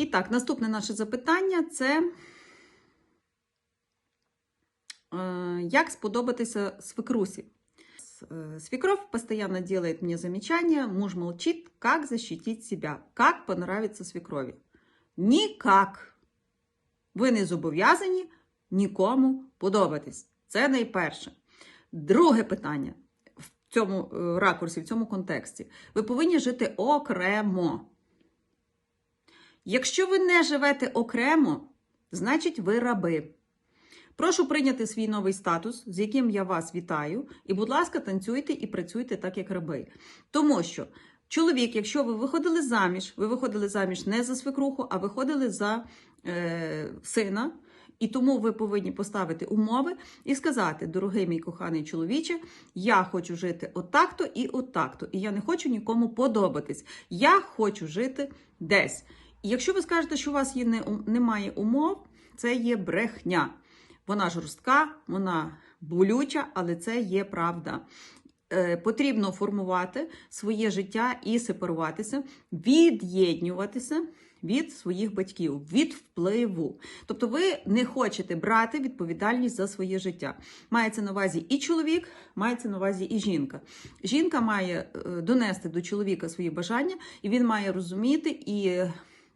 І так, наступне наше запитання це е, як сподобатися свекрусі? Э, Свекровь постоянно делает мне замечания, муж молчит, как защитить себя, как понравиться свекрові. Ніяк. Ви не зобов'язані нікому подобатись. Це найперше. Друге питання в цьому е, ракурсі, в цьому контексті. Ви повинні жити окремо. Якщо ви не живете окремо, значить ви раби. Прошу прийняти свій новий статус, з яким я вас вітаю, і, будь ласка, танцюйте і працюйте так, як раби. Тому що чоловік, якщо ви виходили заміж, ви виходили заміж не за свекруху, а виходили за е, сина. І тому ви повинні поставити умови і сказати, дорогий мій коханий чоловіче, я хочу жити отак-то і отак-то, і я не хочу нікому подобатись. Я хочу жити десь. Якщо ви скажете, що у вас є не, немає умов, це є брехня. Вона жорстка, вона болюча, але це є правда. Е, потрібно формувати своє життя і сепаруватися, від'єднюватися від своїх батьків, від впливу. Тобто ви не хочете брати відповідальність за своє життя. Мається на увазі і чоловік, мається на увазі і жінка. Жінка має е, донести до чоловіка свої бажання, і він має розуміти і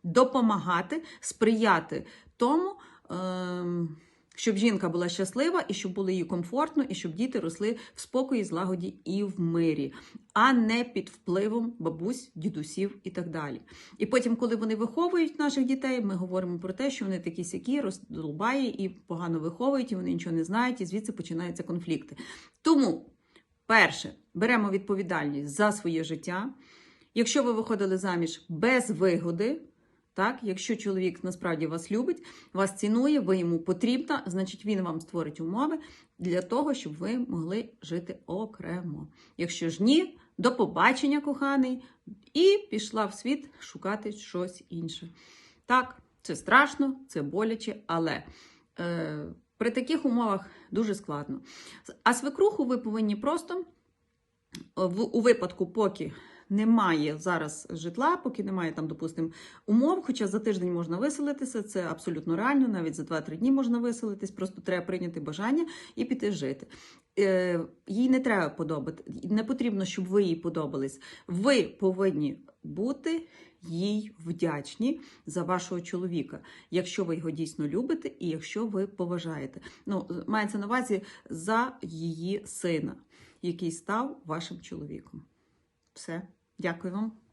допомагати, сприяти тому. ем, щоб жінка була щаслива і щоб було їй комфортно, і щоб діти росли в спокої, злагоді і в мирі, а не під впливом бабусь, дідусів і так далі. І потім, коли вони виховують наших дітей, ми говоримо про те, що вони такі сякі, роздолбає і погано виховують, і вони нічого не знають, і звідси починаються конфлікти. Тому, перше, беремо відповідальність за своє життя. Якщо ви виходили заміж без вигоди. Так, якщо чоловік насправді вас любить, вас цінує, ви йому потрібна, значить він вам створить умови для того, щоб ви могли жити окремо. Якщо ж ні, до побачення, коханий, і пішла в світ шукати щось інше. Так, це страшно, це боляче, але е, при таких умовах дуже складно. А свекруху ви повинні просто в, у випадку, поки немає зараз житла, поки немає там, допустимо, умов. Хоча за тиждень можна виселитися, це абсолютно реально, навіть за 2-3 дні можна виселитись, просто треба прийняти бажання і піти жити. Е, їй не треба подобати, не потрібно, щоб ви їй подобались. Ви повинні бути їй вдячні за вашого чоловіка, якщо ви його дійсно любите і якщо ви поважаєте. Ну, мається на увазі за її сина, який став вашим чоловіком. Все, дякую вам.